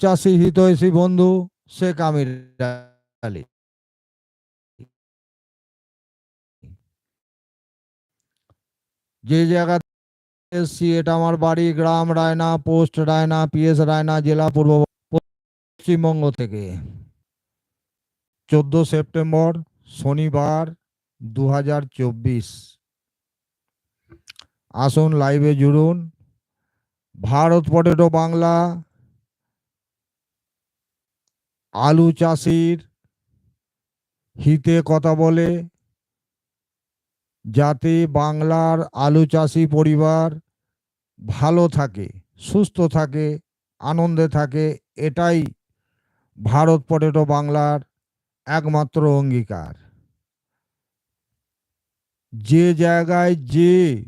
চাষি হিতৈষী বন্ধু শেখ আমির আলী। যে জায়গা এসছি, এটা আমার বাড়ি, গ্রাম রায়না, পোস্ট রায়না, পিএস রায়না, জেলা পূর্ব পশ্চিমবঙ্গ থেকে। চোদ্দ সেপ্টেম্বর শনিবার দু হাজার চব্বিশ। আসুন লাইভে জুড়ুন। ভারত পটেটো বাংলা আলু চাষির হিতে কথা বলে, যাতে বাংলার আলু চাষি পরিবার ভালো থাকে, সুস্থ থাকে, আনন্দে থাকে, এটাই ভারত পটেটো বাংলার একমাত্র অঙ্গীকার। যে জায়গায় যে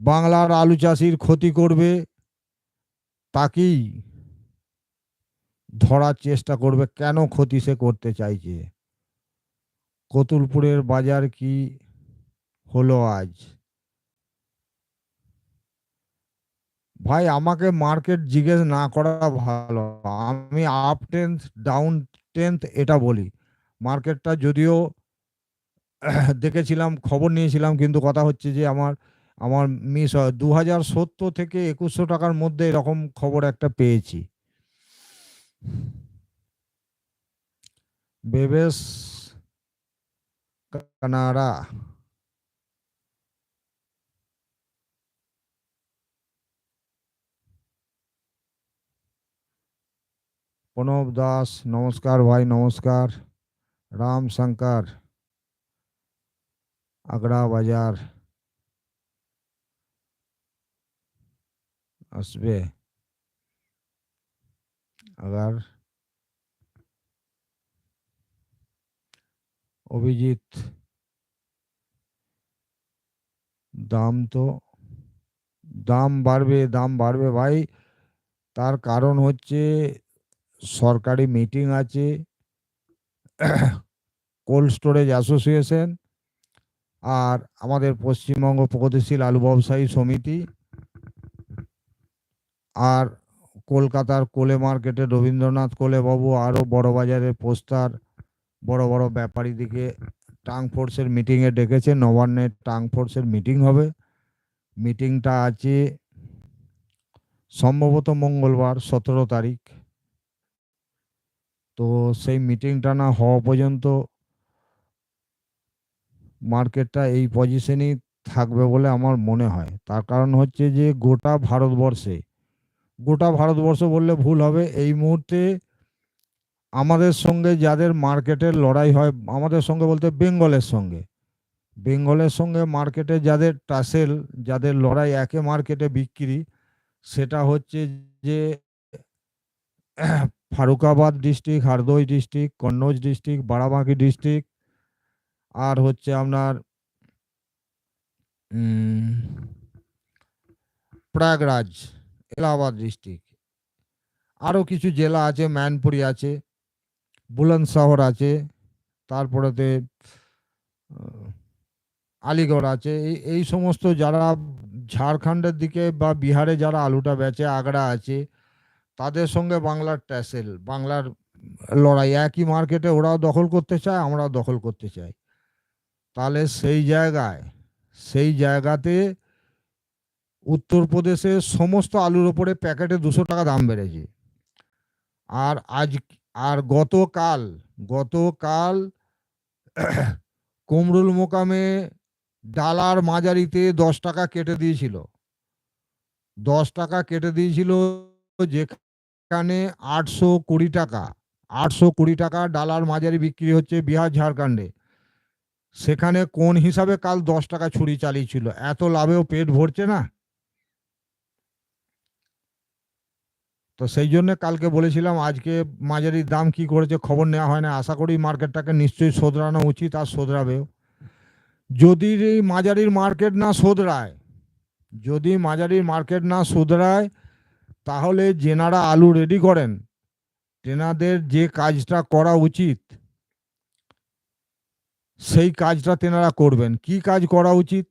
বাংলার আলু চাষির ক্ষতি করবে, তাকেই ধরার চেষ্টা করবে, কেন ক্ষতি সে করতে চাইছে? কতুলপুরের বাজার কি হলো আজ? ভাই, আমাকে মার্কেট জিজ্ঞেস না করা ভালো। আমি আপ টেন্থ ডাউন টেন্থ এটা বলি। মার্কেটটা যদিও দেখেছিলাম, খবর নিয়েছিলাম, কিন্তু কথা হচ্ছে যে আমার আমার মিস হয়। দু হাজার সত্তর থেকে একুশশো টাকার মধ্যে এরকম খবর একটা পেয়েছি। बेबेस कनाडा प्रणव दास नमस्कार भाई नमस्कार राम शंकर आगरा बाज़ार असबे আগার অভিজিৎ দাম তো দাম বাড়বে দাম বাড়বে ভাই। তার কারণ হচ্ছে সরকারি মিটিং আছে কোল্ড স্টোরেজ অ্যাসোসিয়েশন আর আমাদের পশ্চিমবঙ্গ প্রগতিশীল আলু ব্যবসায়ী সমিতি। আর কলকাতার কোলে মার্কেটে রবীন্দ্রনাথ কোলে বাবু, আরও বড় বাজারের পোস্টার, বড় বড় ব্যাপারীদিকে টাং ফোর্সের মিটিংয়ে ডেকেছে, নবান্নের টাং ফোর্সের মিটিং হবে। মিটিংটা আছে সম্ভবত মঙ্গলবার, সতেরো তারিখ। তো সেই মিটিংটা না হওয়া পর্যন্ত মার্কেটটা এই পজিশনেই থাকবে বলে আমার মনে হয়। তার কারণ হচ্ছে যে গোটা ভারতবর্ষে গোটা ভারতবর্ষ বললে ভুল হবে। এই মুহূর্তে আমাদের সঙ্গে যাদের মার্কেটের লড়াই হয়, আমাদের সঙ্গে বলতে বেঙ্গলের সঙ্গে। বেঙ্গলের সঙ্গে মার্কেটে যাদের টাসেল, যাদের লড়াই একে মার্কেটে বিক্রি, সেটা হচ্ছে যে Farrukhabad district Hardoi district Kannauj district Barabanki district আর হচ্ছে আপনার প্রয়াগরাজ। এলাহাবাদ ডিস্ট্রিক্ট। আরও কিছু জেলা আছে ম্যানপুরি আছে, বুলন্দশহর আছে তারপরেতে আলিগড় আছে। এই সমস্ত যারা ঝাড়খণ্ডের দিকে বা বিহারে যারা আলুটা বেচে, আগ্রা আছে, তাদের সঙ্গে বাংলার ট্যাসেল, বাংলার লড়াই। একই মার্কেটে ওরাও দখল করতে চায়, আমরাও দখল করতে চাই। তাহলে সেই জায়গায়, সেই জায়গাতে উত্তরপ্রদেশে সমস্ত আলুর ওপরে প্যাকেটে দুশো টাকা দাম বেড়েছে। আর আজ, আর গতকাল গতকাল কুমরুল মোকামে ডালার মাঝারিতে দশ টাকা কেটে দিয়েছিল। দশ টাকা কেটে দিয়েছিল যেখানে আটশো কুড়ি টাকা, আটশো কুড়ি টাকা ডালার মাঝারি বিক্রি হচ্ছে বিহার, ঝাড়খণ্ডে। সেখানে কোন হিসাবে কাল দশ টাকা ছুরি চালিয়েছিল? এত লাভেও পেট ভরছে না? তো সেই জন্য কালকে বলেছিলাম, আজকে মাঝারির দাম কি করেছে খবর নেওয়া হয় না, আশা করি মার্কেটটাকে নিশ্চয়ই শোধরানো উচিত আর শোধরাবেও যদি এই মাঝারির মার্কেট না শোধরায়, যদি মাঝারির মার্কেট না শোধরায়, তাহলে যেনারা আলু রেডি করেন। তেনাদের যে কাজটা করা উচিত, সেই কাজটা তেনারা করবেন। কি কাজ করা উচিত,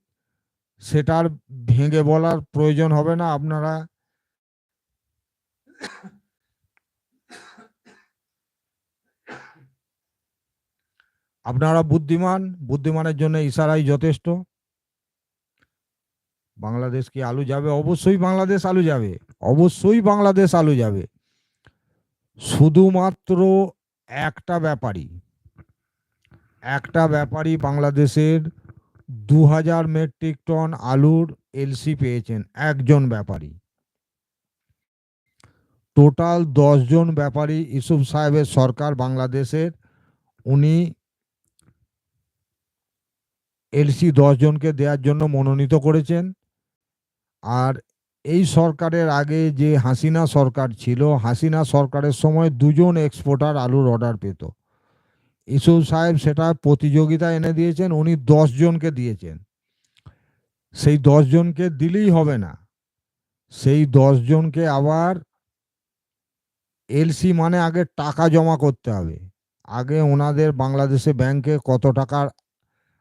সেটার ভেঙে বলার প্রয়োজন হবে না আপনারা। আপনারা বুদ্ধিমান, বুদ্ধিমানের জন্য ইশারাই যথেষ্ট। বাংলাদেশ কি আলু যাবে? অবশ্যই বাংলাদেশ আলু যাবে। অবশ্যই বাংলাদেশ আলু যাবে। শুধুমাত্র একটা ব্যাপারী একটা ব্যাপারই বাংলাদেশের দু হাজার মেট্রিক টন আলুর এলসি পেয়েছেন। একজন ব্যাপারী টোটাল জন ব্যাপারী ইসুফ সাহেবের সরকার বাংলাদেশের। উনি এলসি জনকে দেওয়ার জন্য মনোনীত করেছেন। আর এই সরকারের আগে যে হাসিনা সরকার ছিল, হাসিনা সরকারের সময় দুজন এক্সপোর্টার আলুর অর্ডার পেত। ইসুফ সাহেব সেটা প্রতিযোগিতা এনে দিয়েছেন, উনি জনকে দিয়েছেন। সেই জনকে দিলেই হবে না। সেই জনকে আবার এলসি মানে আগে টাকা জমা করতে হবে। আগে ওনাদের বাংলাদেশে ব্যাংকে কত টাকার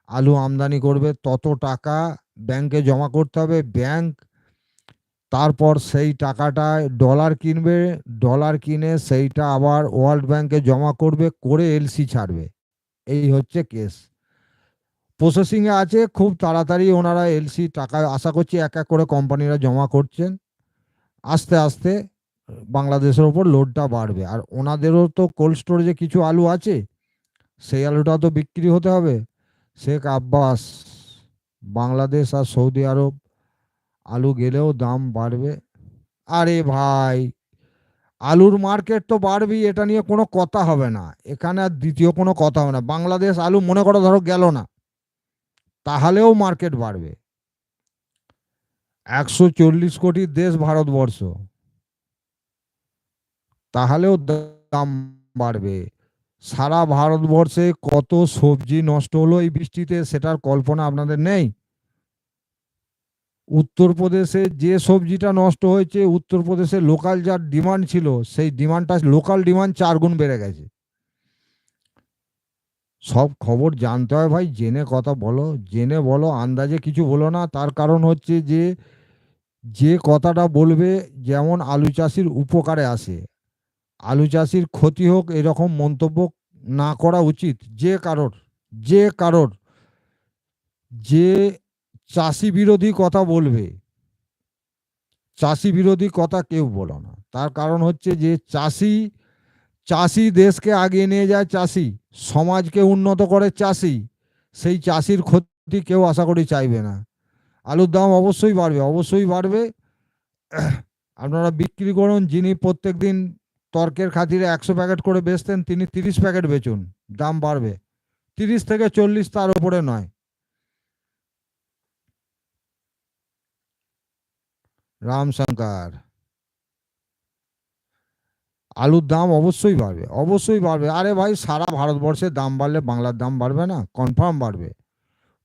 আলু আমদানি করবে, তত টাকা ব্যাংকে জমা করতে হবে। ব্যাংক তারপর সেই টাকাটা ডলার কিনবে ডলার কিনে সেইটা আবার ওয়ার্ল্ড ব্যাংকে জমা করবে, করে এলসি ছাড়বে। এই হচ্ছে কেস প্রসেসিংয়ে আছে, খুব তাড়াতাড়ি ওনারা এলসি টাকা, আশা করছি এক এক করে কোম্পানিরা জমা করছেন। আস্তে আস্তে বাংলাদেশের ওপর লোডটা বাড়বে। আর ওনাদেরও তো কোল্ড স্টোরেজে কিছু আলু আছে, সেই আলুটা তো বিক্রি হতে হবে। শেখ আব্বাস, বাংলাদেশ আর সৌদি আরব, আলু গেলেও দাম বাড়বে। আরে ভাই, আলুর মার্কেট তো বাড়বেই, এটা নিয়ে কোনো কথা হবে না। এখানে আর দ্বিতীয় কোনো কথা হবে না। বাংলাদেশ আলু মনে করো ধরো গেল না, তাহলেও মার্কেট বাড়বে। একশো চল্লিশ কোটির দেশ ভারতবর্ষ। তাহলেও দাম বাড়বে। সারা ভারতবর্ষে কত সবজি নষ্ট হলো এই বৃষ্টিতে সেটার কল্পনা আপনাদের নেই? উত্তরপ্রদেশে যে সবজিটা নষ্ট হয়েছে, উত্তরপ্রদেশে লোকাল যার ডিমান্ড ছিল, সেই ডিমান্ডটা লোকাল ডিমান্ড চার গুণ বেড়ে গেছে। সব খবর জানতে হয় ভাই, জেনে কথা বলো। জেনে বলো, আন্দাজে কিছু বলো না। তার কারণ হচ্ছে যে যে কথাটা বলবে, যেমন আলু চাষির উপকারে আসে। আলু চাষির ক্ষতি হোক, এরকম মন্তব্য না করা উচিত। যে কারোর যে কারোর, যে চাষি বিরোধী কথা বলবে, চাষি বিরোধী কথা কেউ বলো না। তার কারণ হচ্ছে যে চাষি চাষি দেশকে আগিয়ে নিয়ে যায় চাষি, সমাজকে উন্নত করে চাষি, সেই চাষির ক্ষতি কেউ আশা করি চাইবে না। আলুর দাম অবশ্যই বাড়বে অবশ্যই বাড়বে। আপনারা বিক্রি করুন, যিনি প্রত্যেক দিন তর্কের খাতিরে একশো প্যাকেট করে বেচতেন, তিনি তিরিশ প্যাকেট বেচুন, দাম বাড়বে। তিরিশ থেকে চল্লিশ তার উপরে নয়। রামশঙ্কর, আলুর দাম অবশ্যই বাড়বে অবশ্যই বাড়বে। আরে ভাই, সারা ভারতবর্ষের দাম বাড়লে বাংলার দাম বাড়বে না? কনফার্ম বাড়বে।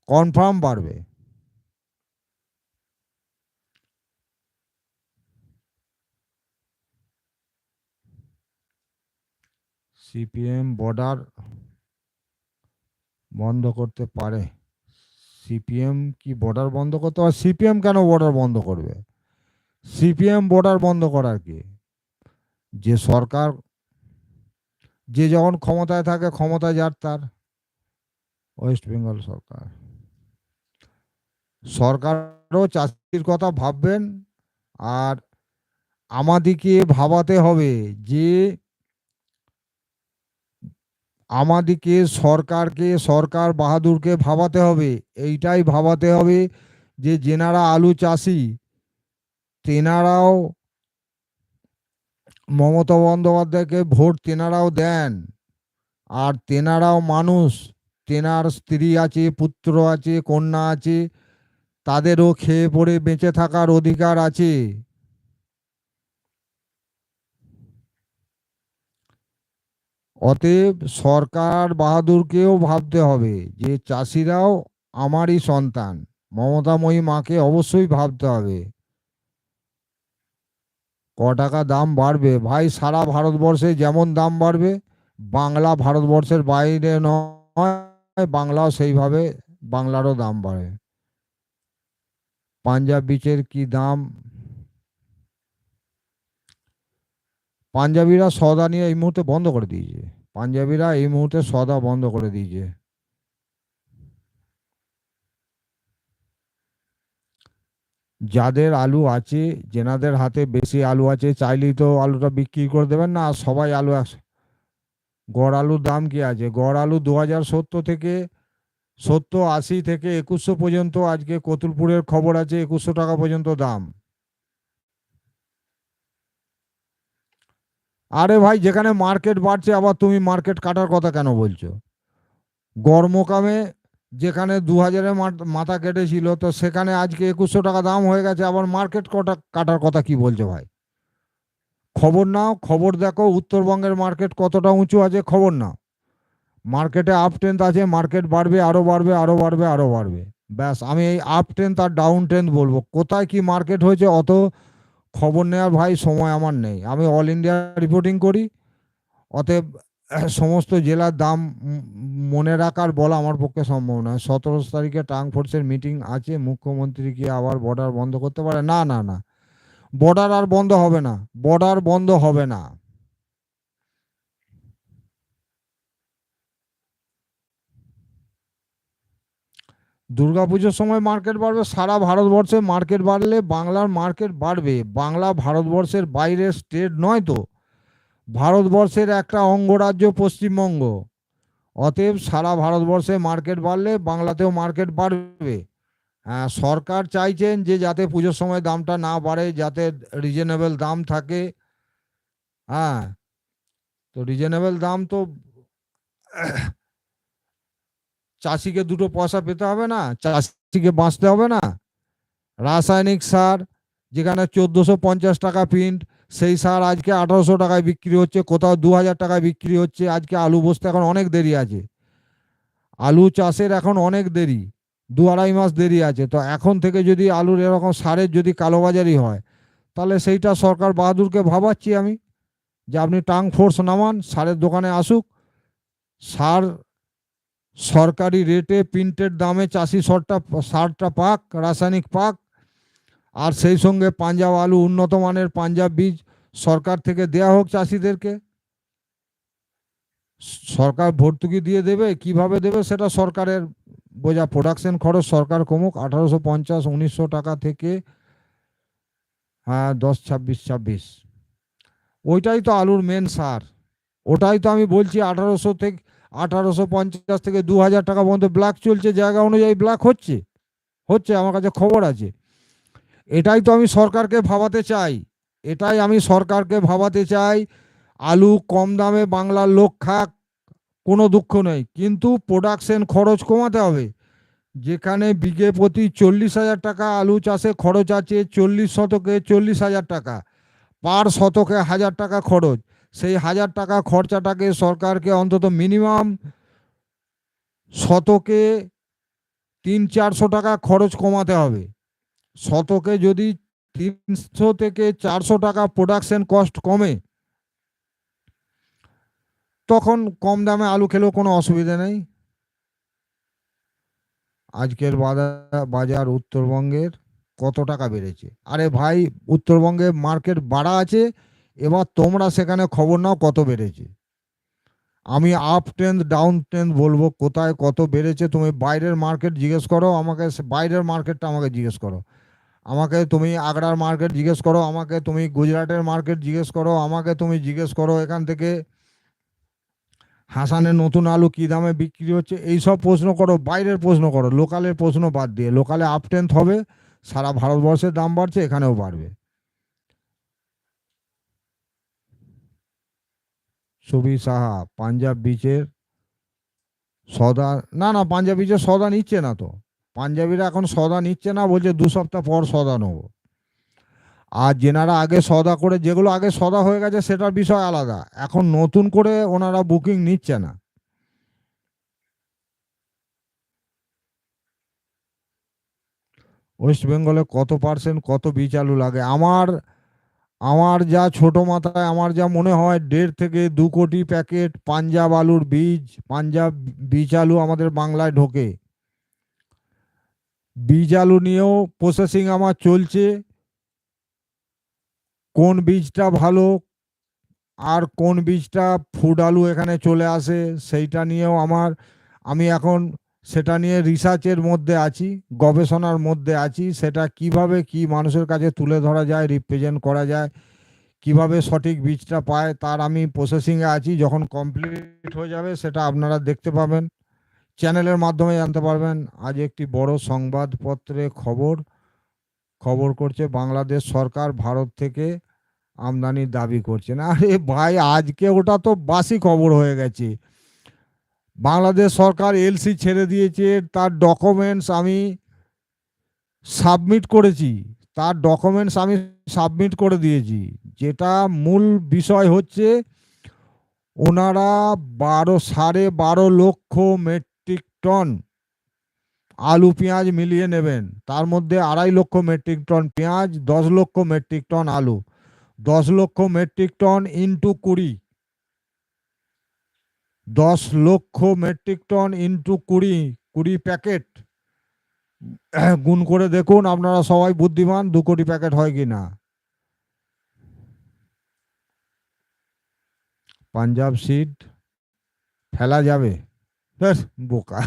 কনফার্ম বাড়বে। সিপিএম বর্ডার বন্ধ করতে পারে। সিপিএম কি বর্ডার বন্ধ করতে পারে? সিপিএম কেন বর্ডার বন্ধ করবে? সিপিএম বর্ডার বন্ধ করার কি? যে সরকার, যে যখন ক্ষমতায় থাকে, ক্ষমতায় যার তার। ওয়েস্ট বেঙ্গল সরকার। সরকারও চাষির কথা ভাববেন, আর আমাদিকে ভাবাতে হবে যে আমাদিকে সরকারকে, সরকার বাহাদুরকে ভাবাতে হবে। এইটাই ভাবাতে হবে যে যেনারা আলু চাষি, তেনারাও মমতা বন্দ্যোপাধ্যায়কে ভোট তেনারাও দেন। আর তেনারাও মানুষ, তেনার স্ত্রী আছে, পুত্র আছে, কন্যা আছে, তাদেরও খেয়ে পড়ে বেঁচে থাকার অধিকার আছে। অতএব সরকার বাহাদুরকেও ভাবতে হবে যে চাষিরাও আমারই সন্তান। মমতাময়ী মাকে অবশ্যই ভাবতে হবে। ক টাকা দাম বাড়বে? ভাই, সারা ভারতবর্ষে যেমন দাম বাড়বে, বাংলা ভারতবর্ষের বাইরে নয়, বাংলাও সেইভাবে, বাংলারও দাম বাড়ে। পাঞ্জাব বিচের কি দাম? পাঞ্জাবিরা সদা নিয়ে এই মুহূর্তে বন্ধ করে দিয়েছে। পাঞ্জাবিরা এই মুহূর্তে সদা বন্ধ করে দিয়েছে। যাদের আলু আছে, যেনাদের হাতে বেশি আলু আছে, চাইলেই তো আলুটা বিক্রি করে দেবেন না, আর সবাই আলু গড় আলুর দাম কি আছে? গড় আলু দু হাজার সত্তর থেকে সত্তর আশি থেকে একুশশো পর্যন্ত, আজকে কতুলপুরের খবর আছে একুশশো টাকা পর্যন্ত দাম। আরে ভাই, যেখানে মার্কেট বাড়ছে, আবার তুমি মার্কেট কাটার কথা কেন বলছো? গড় মোকামে যেখানে দু হাজারের মাথা কেটেছিল, তো সেখানে আজকে একুশশো টাকা দাম হয়ে গেছে, আবার মার্কেট কটা, কাটার কথা কি বলছো ভাই? খবর নাও, খবর দেখো, উত্তরবঙ্গের মার্কেট কতটা উঁচু আছে, খবর নাও। মার্কেটে আপ ট্রেন্থ আছে মার্কেট বাড়বে আরও বাড়বে আরও বাড়বে আরও বাড়বে। ব্যাস, আমি এই আপ ট্রেন্থ আর ডাউন ট্রেন্থ বলব। কোথায় কি মার্কেট হয়েছে, অত খবর নেওয়ার ভাই সময় আমার নেই। আমি অল ইন্ডিয়া রিপোর্টিং করি। অতএব সমস্ত জেলার দাম মনে রাখার বলা আমার পক্ষে সম্ভব নয়। সতেরো তারিখে টাং ফোর্সের মিটিং আছে। মুখ্যমন্ত্রী কি আবার বর্ডার বন্ধ করতে পারে? না না না। বর্ডার আর বন্ধ হবে না। বর্ডার বন্ধ হবে না। দুর্গাপুজোর সময় মার্কেট বাড়বে, সারা ভারতবর্ষে মার্কেট বাড়লে বাংলার মার্কেট বাড়বে। বাংলা ভারতবর্ষের বাইরের স্টেট নয় তো। ভারতবর্ষের একটা অঙ্গরাজ্য পশ্চিমবঙ্গ। অতএব সারা ভারতবর্ষে মার্কেট বাড়লে বাংলাতেও মার্কেট বাড়বে। হ্যাঁ সরকার চাইছেন যে যাতে পুজোর সময় দামটা না বাড়ে, যাতে রিজনেবল দাম থাকে। হ্যাঁ তো রিজনেবল দাম তো চাষিকে দুটো পয়সা পেতে হবে না, চাষিকে বাঁচতে হবে না। রাসায়নিক সার, যেখানে চোদ্দোশো পঞ্চাশ টাকা প্রিন্ট সেই সার আজকে আঠারোশো টাকায় বিক্রি হচ্ছে, কোথাও দু হাজার টাকায় বিক্রি হচ্ছে, আজকে আলু বসতে এখন অনেক দেরি আছে। আলু চাষের এখন অনেক দেরি, দু আড়াই মাস দেরি আছে, তো এখন থেকে যদি আলুর এরকম সারের যদি কালোবাজারি হয়, তাহলে সেইটা সরকার বাহাদুরকে ভাবাচ্ছি আমি, যে আপনি টাং ফোর্স নামান, সারের দোকানে আসুক, সার সরকারি রেটে প্রিন্টেড দামে চাষি সরটা, সারটা পাক, রাসায়নিক পাক, আর সেই সঙ্গে পাঞ্জাব আলু উন্নত মানের পাঞ্জাব বীজ সরকার থেকে দেয়া হোক চাষিদেরকে। সরকার ভর্তুকি দিয়ে দেবে, কীভাবে দেবে সেটা সরকারের বোঝা। প্রোডাকশন খরচ সরকার কমুক, আঠারোশো পঞ্চাশ, উনিশশো টাকা থেকে হ্যাঁ দশ, ছাব্বিশ ছাব্বিশ। ওইটাই তো আলুর মেন সার। ওটাই তো আমি বলছি, আঠারোশো থেকে আঠারোশো পঞ্চাশ থেকে দু হাজার টাকা পর্যন্ত ব্ল্যাক চলছে, জায়গা অনুযায়ী ব্ল্যাক হচ্ছে। হচ্ছে, আমার কাছে খবর আছে। এটাই তো আমি সরকারকে ভাবাতে চাই। এটাই আমি সরকারকে ভাবাতে চাই। আলু কম দামে বাংলার লোক খাক, কোনো দুঃখ নেই। কিন্তু প্রোডাকশন খরচ কমাতে হবে। যেখানে বিঘে প্রতি চল্লিশ হাজার টাকা, আলু চাষে খরচ আছে চল্লিশ শতকে চল্লিশ হাজার টাকা। পার শতকে হাজার টাকা খরচ। সেই হাজার টাকা খরচাটাকে সরকারকে অন্তত মিনিমাম শতকে তিন চারশো টাকা খরচ কমাতে হবে। শতকে যদি তিনশো থেকে চারশো টাকা প্রোডাকশন কস্ট কমে, তখন কম দামে আলু খেলেও কোনো অসুবিধা নেই। আজকের বাজার উত্তরবঙ্গের কত টাকা বেড়েছে? আরে ভাই, উত্তরবঙ্গে মার্কেট বাড়া আছে। এবার তোমরা সেখানে খবর নাও কত বেড়েছে। আমি আপ ট্রেন্ড ডাউন ট্রেন্ড বলব কোথায় কত বেড়েছে, তুমি বাইরের মার্কেট জিজ্ঞেস করো, আমাকে বাইরের মার্কেটটা আমাকে জিজ্ঞেস করো। আমাকে তুমি আগ্রার মার্কেট জিজ্ঞেস করো, আমাকে তুমি গুজরাটের মার্কেট জিজ্ঞেস করো, আমাকে তুমি জিজ্ঞেস করো এখান থেকে হাসানের নতুন আলু কী দামে বিক্রি হচ্ছে এই সব প্রশ্ন করো, বাইরের প্রশ্ন করো লোকালের প্রশ্ন বাদ দিয়ে। লোকালে আপ টেন্থ হবে, সারা ভারতবর্ষের দাম বাড়ছে, এখানেও বাড়বে। সুবি সাহা, পাঞ্জাব বিচের সদা, না না, পাঞ্জাব বিচের সদা নিচ্ছে না তো। পাঞ্জাবিরা এখন সদা নিচ্ছে না, বলছে দু সপ্তাহ পর সদা নেব। আর যেনারা আগে সদা করে, যেগুলো আগে সদা হয়ে গেছে, সেটার বিষয় আলাদা। এখন নতুন করে ওনারা বুকিং নিচ্ছে না। ওয়েস্ট বেঙ্গলে কত পার্সেন্ট কত বীজ আলু লাগে? আমার আমার যা ছোট মাথায়, আমার যা মনে হয়, দেড় থেকে দু কোটি প্যাকেট পাঞ্জাব আলুর বীজ, পাঞ্জাব বীজ আলু আমাদের বাংলায় ঢোকে। বীজ আলু নিয়েও প্রসেসিং আমার চলছে। কোন বীজটা ভালো আর কোন বীজটা ফুড আলু এখানে চলে আসে, সেইটা নিয়েও আমার, আমি এখন সেটা নিয়ে রিসার্চের মধ্যে আছি, গবেষণার মধ্যে আছি, সেটা কীভাবে কি মানুষের কাছে তুলে ধরা যায় রিপ্রেজেন্ট করা যায়, কীভাবে সঠিক বীজটা পায়, তার আমি প্রসেসিংয়ে আছি, যখন কমপ্লিট হয়ে যাবে সেটা আপনারা দেখতে পাবেন। চ্যানেলের মাধ্যমে জানতে পারবেন। আজ একটি বড় সংবাদপত্রে খবর খবর করছে বাংলাদেশ সরকার ভারত থেকে আমদানির দাবি করছেন আরে ভাই, আজকে ওটা তো বাসি খবর হয়ে গেছে। বাংলাদেশ সরকার এলসি ছেড়ে দিয়েছে, তার ডকুমেন্টস আমি সাবমিট করেছি, তার ডকুমেন্টস আমি সাবমিট করে দিয়েছি। যেটা মূল বিষয় হচ্ছে, ওনারা বারো, সাড়ে বারো লক্ষ মেট্রিক টন আলু, পেঁয়াজ মিলিয়ে নেবেন। তার মধ্যে আড়াই লক্ষ মেট্রিক টন পেঁয়াজ, দশ লক্ষ মেট্রিক টন আলু। দশ লক্ষ মেট্রিক টন ইন্টু কুড়ি। দশ লক্ষ মেট্রিক টন ইন্টু কুড়ি কুড়ি প্যাকেট গুণ করে দেখুন, আপনারা সবাই বুদ্ধিমান, দু কোটি প্যাকেট হয় কি না? পাঞ্জাব সিড ফেলা যাবে। বোকা।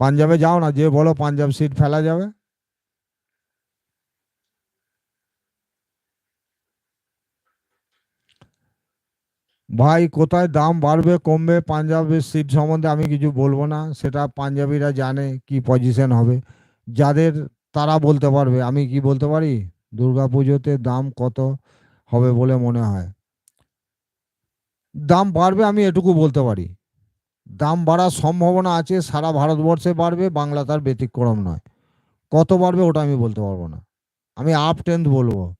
পাঞ্জাবে যাও না, যে বলো পাঞ্জাব সিট ফেলা যাবে। ভাই, কোথায় দাম বাড়বে, কমবে? পাঞ্জাবের সিট সম্বন্ধে আমি কিছু বলব না। সেটা পাঞ্জাবিরা জানে কি পজিশন হবে। যাদের তারা বলতে পারবে। আমি কি বলতে পারি? দুর্গা পুজোতে দাম কত হবে বলে মনে হয়? দাম বাড়বে আমি এটুকু বলতে পারি। দাম বাড়ার সম্ভাবনা আছে, সারা ভারতবর্ষে বাড়বে, বাংলা তার ব্যতিক্রম নয়। কত বাড়বে ওটা আমি বলতে পারব না। আমি আপ টেন্থ বলব।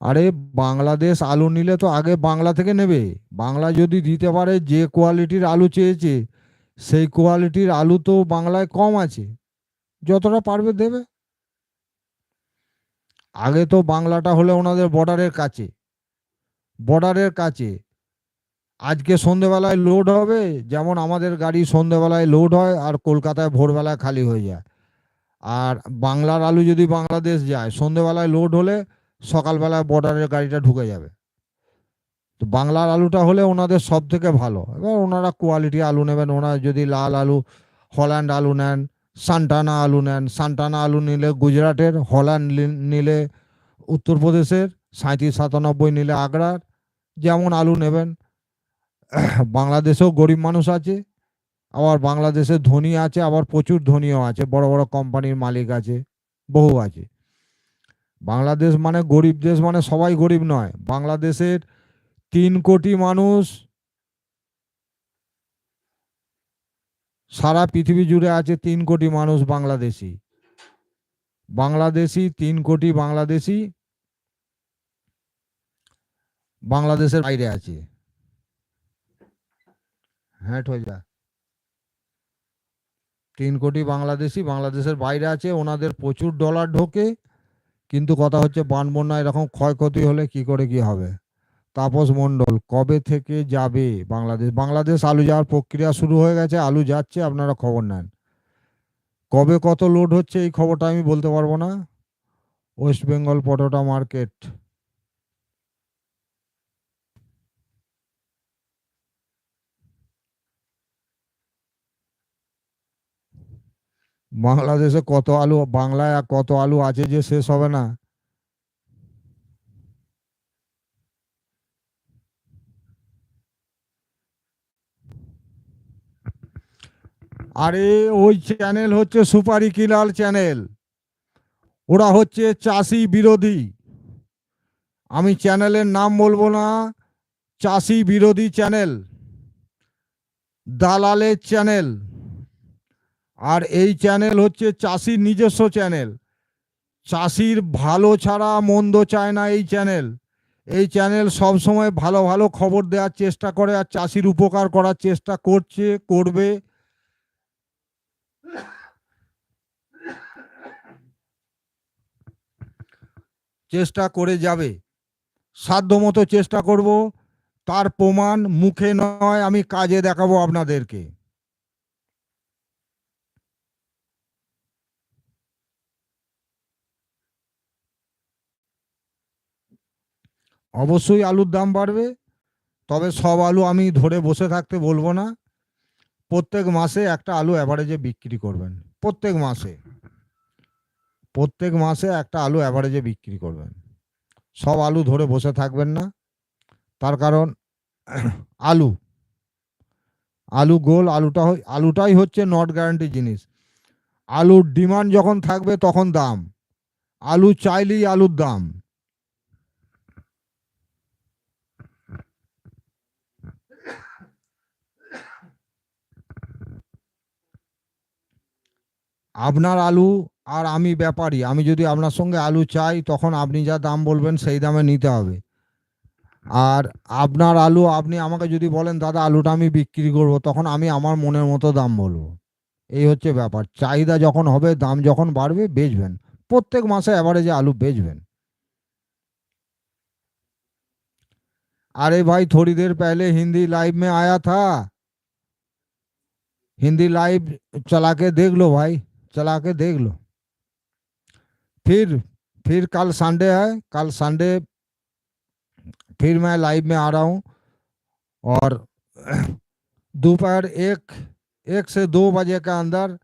আরে বাংলাদেশ আলু নিলে তো আগে বাংলা থেকে নেবে। বাংলা যদি দিতে পারে যে কোয়ালিটির আলু চেয়েছে, সেই কোয়ালিটির আলু তো বাংলায় কম আছে। যতটা পারবে দেবে। আগে তো বাংলাটা হলে ওনাদের বর্ডারের কাছে। বর্ডারের কাছে। আজকে সন্ধেবেলায় লোড হবে, যেমন আমাদের গাড়ি সন্ধেবেলায় লোড হয় আর কলকাতায় ভোরবেলায় খালি হয়ে যায়। আর বাংলার আলু যদি বাংলাদেশ যায়, সন্ধেবেলায় লোড হলে সকালবেলায় বর্ডারের গাড়িটা ঢুকে যাবে। তো বাংলার আলুটা হলে ওনাদের সব থেকে ভালো। এবার ওনারা কোয়ালিটি আলু নেবেন, ওনারা যদি লাল আলু হল্যান্ড আলু নেন সান্টানা আলু নেন সান্টানা আলু নিলে গুজরাটের হল্যান্ড নিলে উত্তরপ্রদেশের সাঁত্রিশ সাতানব্বই নিলে আগ্রার, যেমন আলু নেবেন। বাংলাদেশেও গরিব মানুষ আছে, আবার বাংলাদেশে ধনী আছে, আবার প্রচুর ধনীও আছে, বড় বড় কোম্পানির মালিক আছে, বহু আছে। বাংলাদেশ মানে গরিব দেশ মানে সবাই গরিব নয়। বাংলাদেশের তিন কোটি মানুষ সারা পৃথিবী জুড়ে আছে তিন কোটি মানুষ বাংলাদেশি। বাংলাদেশি, তিন কোটি বাংলাদেশি বাংলাদেশের বাইরে আছে। হ্যাঁ যা তিন কোটি বাংলাদেশি বাংলাদেশের বাইরে আছে, ওনাদের প্রচুর ডলার ঢোকে। কিন্তু কথা হচ্ছে বান বন্যা এরকম ক্ষয়ক্ষতি হলে কি করে কি হবে? তাপস মণ্ডল, কবে থেকে যাবে বাংলাদেশ? বাংলাদেশ আলু যাওয়ার প্রক্রিয়া শুরু হয়ে গেছে, আলু যাচ্ছে, আপনারা খবর নেন। কবে কত লোড হচ্ছে এই খবরটা আমি বলতে পারব না। West Bengal potato market. বাংলাদেশে কত আলু, বাংলায় কত আলু আছে যে শেষ হবে না? আরে ওই চ্যানেল হচ্ছে সুপারি কিলাল চ্যানেল ওরা হচ্ছে চাষি বিরোধী। আমি চ্যানেলের নাম বলব না, চাষি বিরোধী চ্যানেল দালালের চ্যানেল আর এই চ্যানেল হচ্ছে চাষির নিজস্ব চ্যানেল চাষির ভালো ছাড়া মন্দ চায় না এই চ্যানেল এই চ্যানেল সব সময় ভালো ভালো খবর দেওয়ার চেষ্টা করে আর চাষির উপকার করার চেষ্টা করছে, করবে। চেষ্টা করে যাবে। সাধ্যমতো চেষ্টা করব। তার প্রমাণ মুখে নয়, আমি কাজে দেখাবো আপনাদেরকে। অবশ্যই আলুর দাম বাড়বে, তবে সব আলু আমি ধরে বসে থাকতে বলব না। প্রত্যেক মাসে একটা আলু অ্যাভারেজে বিক্রি করবেন, প্রত্যেক মাসে। প্রত্যেক মাসে একটা আলু অ্যাভারেজে বিক্রি করবেন। সব আলু ধরে বসে থাকবেন না। তার কারণ আলু আলু গোল, আলুটা আলুটাই হচ্ছে নট গ্যারান্টি জিনিস। আলুর ডিমান্ড যখন থাকবে তখন দাম। আলু চাইলেই আলুর দাম। আপনার আলু আর আমি ব্যাপারী আমি যদি আপনার সঙ্গে আলু চাই তখন আপনি যা দাম বলবেন সেই দামে নিতে হবে আর আপনার আলু আপনি আমাকে যদি বলেন দাদা আলুটা আমি বিক্রি করব তখন আমি আমার মনের মতো দাম বলবো এই হচ্ছে ব্যাপার চাহিদা যখন হবে দাম যখন বাড়বে বেচবেন প্রত্যেক মাসে অ্যাভারেজে আলু বেচবেন अरे भाई थोड़ी देर पहले हिंदी लाइव में आया था हिंदी लाइव चला के देख लो भाई चला के देख लो। फिर फिर कल संडे है, कल संडे फिर मैं लाइव में आ रहा हूँ और दोपहर एक एक से दो बजे के अंदर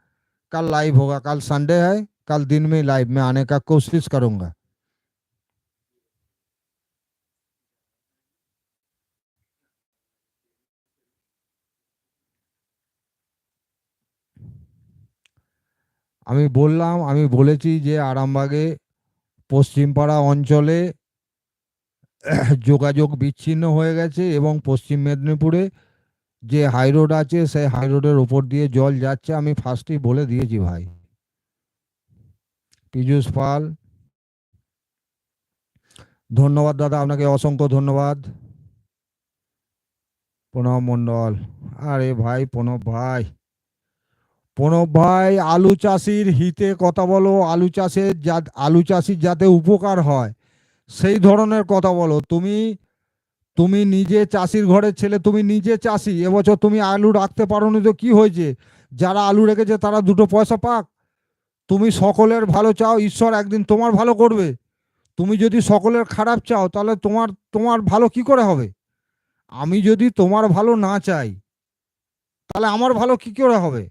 कल लाइव होगा। कल संडे है, कल दिन में लाइव में आने का कोशिश करूँगा। আমি বললাম, আমি বলেছি যে আরামবাগে পশ্চিমপাড়া অঞ্চলে যোগাযোগ বিচ্ছিন্ন হয়ে গেছে এবং পশ্চিম মেদিনীপুরে যে হাই রোড আছে, সেই হাই রোডের ওপর দিয়ে জল যাচ্ছে, আমি ফার্স্টেই বলে দিয়েছি ভাই। পীযূষ পাল, ধন্যবাদ দাদা, আপনাকে অসংখ্য ধন্যবাদ। প্রণব মণ্ডল, আরে ভাই, প্রণব ভাই। প্রণব ভাই, আলু চাষির হিতে কথা বলো, আলু চাষের যা আলু চাষির যাতে উপকার হয়, সেই ধরনের কথা বলো। তুমি তুমি নিজে চাষির ঘরের ছেলে, তুমি নিজে চাষি, এবছর তুমি আলু রাখতে পারোনি তো কি হয়েছে? যারা আলু রেখেছে তারা দুটো পয়সা পাক। তুমি সকলের ভালো চাও, ঈশ্বর একদিন তোমার ভালো করবে। তুমি যদি সকলের খারাপ চাও, তাহলে তোমার তোমার ভালো কি করে হবে? আমি যদি তোমার ভালো না চাই, তাহলে আমার ভালো কি করে হবে?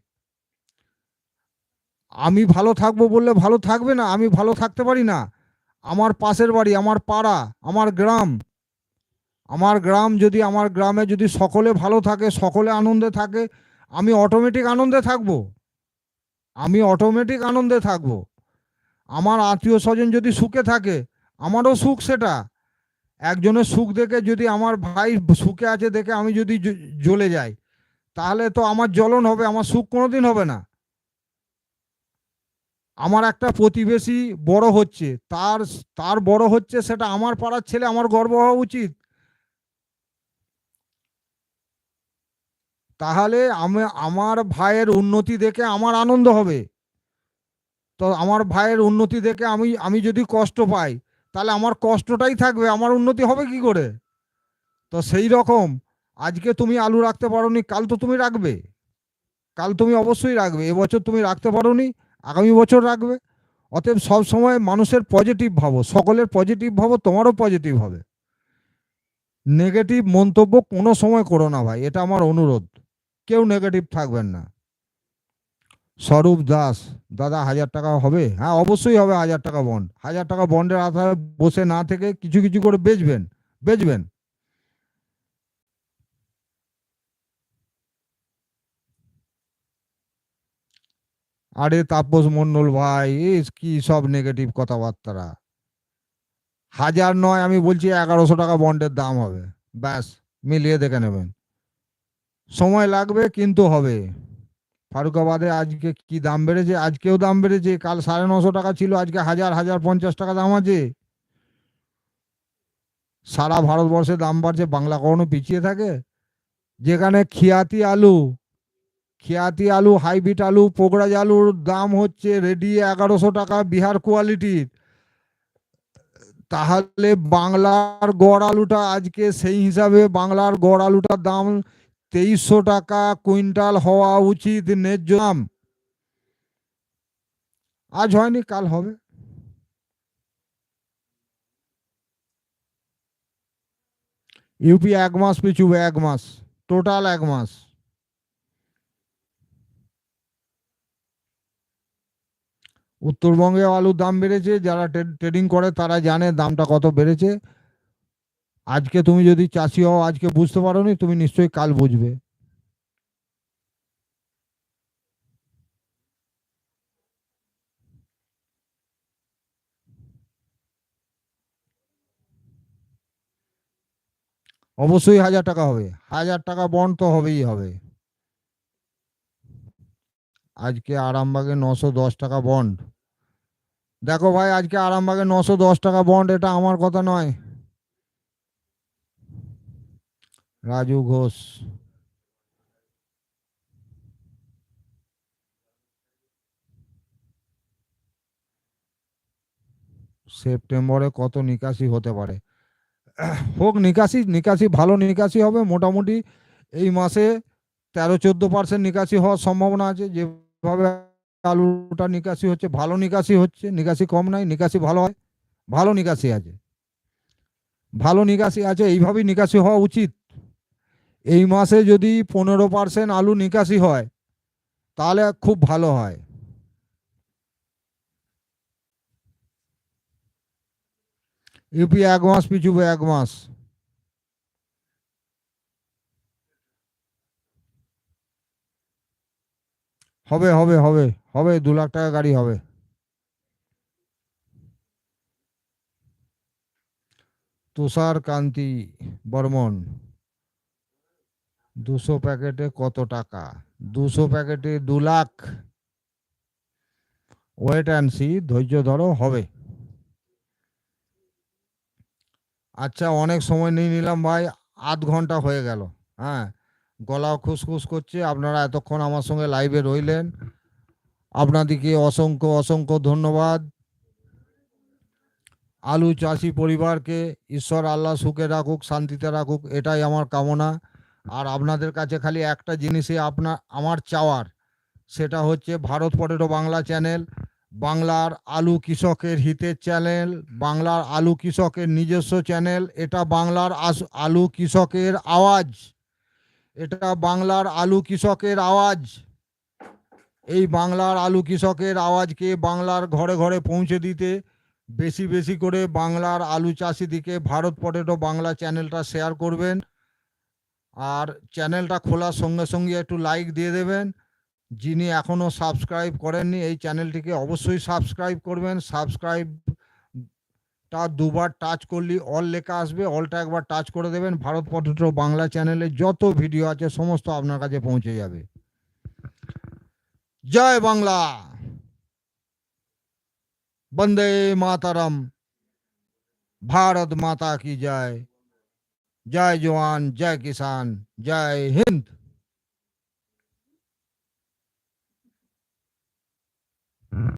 আমি ভালো থাকব বললে ভালো থাকবে না, আমি ভালো থাকতে পারি না। আমার পাশের বাড়ি, আমার পাড়া, আমার গ্রাম আমার গ্রাম যদি, আমার গ্রামে যদি সকলে ভালো থাকে, সকলে আনন্দে থাকে, আমি অটোমেটিক আনন্দে থাকব। আমি অটোমেটিক আনন্দে থাকব। আমার আত্মীয় স্বজন যদি সুখে থাকে, আমারও সুখ সেটা। একজনের সুখ দেখে যদি আমার ভাই সুখে আছে দেখে আমি যদি জ্বলে যাই, তাহলে তো আমার জ্বলন হবে, আমার সুখ কোনোদিন হবে না। আমার একটা প্রতিবেশী বড় হচ্ছে, তার তার বড় হচ্ছে সেটা আমার পাড়ার ছেলে, আমার গর্ব হওয়া উচিত। তাহলে আমি, আমার ভাইয়ের উন্নতি দেখে আমার আনন্দ হবে। তো আমার ভাইয়ের উন্নতি দেখে আমি আমি যদি কষ্ট পাই, তাহলে আমার কষ্টটাই থাকবে, আমার উন্নতি হবে কি করে? তো সেই রকম, আজকে তুমি আলু রাখতে পারোনি, কাল তো তুমি রাখবে। কাল তুমি অবশ্যই রাখবে, এবছর তুমি রাখতে পারোনি আগামী বছর রাখবে। অতএব সব সময় মানুষের পজিটিভ ভাবো। সকলের পজিটিভ ভাবো, তোমারও পজিটিভ হবে। নেগেটিভ মন্তব্য কোনো সময় করো না ভাই, এটা আমার অনুরোধ। কেউ নেগেটিভ থাকবেন না। স্বরূপ দাস, দাদা হাজার টাকা হবে? হ্যাঁ অবশ্যই হবে হাজার টাকা বন্ড হাজার টাকা বন্ডের আধারে বসে না থেকে কিছু কিছু করে বেচবেন বেচবেন। আরে তাপস মন্ডল ভাই কি সব নেগেটিভ কথাবার্তা হাজার নয়, আমি বলছি এগারোশো টাকা বন্ডের দাম হবে। ব্যাস, মিলিয়ে দেখে নেবেন। সময় লাগবে, কিন্তু হবে। ফারুকাবাদে আজকে কি দাম বেড়েছে? আজকেও দাম বেড়েছে। কাল সাড়ে নশো টাকা ছিল, আজকে হাজার হাজার পঞ্চাশ টাকা দাম আছে। সারা ভারতবর্ষে দাম বাড়ছে, বাংলা কখনো পিছিয়ে থাকে? যেখানে খিয়াতি আলু খিয়াতি আলু, হাইব্রিড আলু, পোগরাজ আলুর দাম হচ্ছে রেডি এগারোশো টাকা, বিহার কোয়ালিটির তাহলে বাংলার গড় আলুটা আজকে সেই হিসাবে বাংলার গড় আলুটার দাম তেইশশো টাকা, কুইন্টাল হওয়া উচিত ন্যায্য দাম। আজ হয়নি, কাল হবে। ইউপি এক মাস পিছু, এক মাস, টোটাল এক মাস। উত্তরবঙ্গে আলুর দাম বেড়েছে, যারা ট্রেডিং করে তারা জানে দামটা কত বেড়েছে। আজকে তুমি যদি চাষি হও, আজকে বুঝতে পারো নি তুমি নিশ্চয়ই কাল বুঝবে। অবশ্যই হাজার টাকা হবে। হাজার টাকা বন্ড তো হবেই হবে। আজকে আরামবাগে নশো দশ টাকা বন্ড। দেখো ভাই, আজকে আরামবাগে নশো দশ টাকা বন্ড এটা আমার কথা নয়। রাজু ঘোষ। সেপ্টেম্বরে কত নিকাশি হতে পারে? হোক, নিকাশি নিকাশি ভালো নিকাশি হবে। মোটামুটি এই মাসে তেরো চোদ্দ পার্সেন্ট নিকাশি হওয়ার সম্ভাবনা আছে। যেভাবে আলুটা নিকাশি হচ্ছে, ভালো নিকাশি হচ্ছে, নিকাশি কম নাই নিকাশি ভালো হয়, ভালো নিকাশি আছে। ভালো নিকাশি আছে, এইভাবেই নিকাশি হওয়া উচিত। এই মাসে যদি পনেরো পার্সেন্ট আলু নিকাশি হয়, তাহলে খুব ভালো হয়। ইউপি এক মাস পিছুবে এক মাস। হবে হবে হবে হবে, দু লাখ টাকা গাড়ি হবে। তুষার কান্তি বর্মন, দুশো প্যাকেটে কত টাকা? দুশো প্যাকেটে দু লাখ। ওয়েট অ্যান্ড সি ধৈর্য ধরো, হবে। আচ্ছা অনেক সময় নিয়ে নিলাম ভাই, আধ ঘণ্টা হয়ে গেল হ্যাঁ? গলাও খুসখুস করছে। আপনারা এতক্ষণ আমার সঙ্গে লাইভে রইলেন। আপনাদেরকে অসংখ্য অসংখ্য ধন্যবাদ। আলু চাষি পরিবারকে ঈশ্বর আল্লাহ সুখে রাখুক, শান্তিতে রাখুক, এটাই আমার কামনা। আর আপনাদের কাছে খালি একটা জিনিসই আপনার আমার চাওয়ার, সেটা হচ্ছে ভারত পটেটো বাংলা চ্যানেল, বাংলার আলু কৃষকের হিতের চ্যানেল, বাংলার আলু কৃষকের নিজস্ব চ্যানেল, এটা বাংলার আলু কৃষকের আওয়াজ। এটা বাংলার আলু কৃষকের আওয়াজ। এই বাংলার আলু কৃষকের আওয়াজকে বাংলার ঘরে ঘরে পৌঁছে দিতে, বেশি বেশি করে বাংলার আলু চাষিদিকে ভারত পটেটো বাংলা চ্যানেলটা শেয়ার করবেন। আর চ্যানেলটা খোলার সঙ্গে সঙ্গে একটু লাইক দিয়ে দেবেন। যিনি এখনও সাবস্ক্রাইব করেননি, এই চ্যানেলটিকে অবশ্যই সাবস্ক্রাইব করবেন। সাবস্ক্রাইব টা দুবার টাচ করলে অল লেখা আসবে অলটা একবার টাচ করে দেবেন। ভারত পটেটো বাংলা চ্যানেলে যত ভিডিও আছে, সমস্ত আপনার কাছে পৌঁছে যাবে। জয় বাংলা। বন্দে মাতারম। ভারত মাতা কি জয়। জয় জওয়ান, জয় কিষান জয় হিন্দ।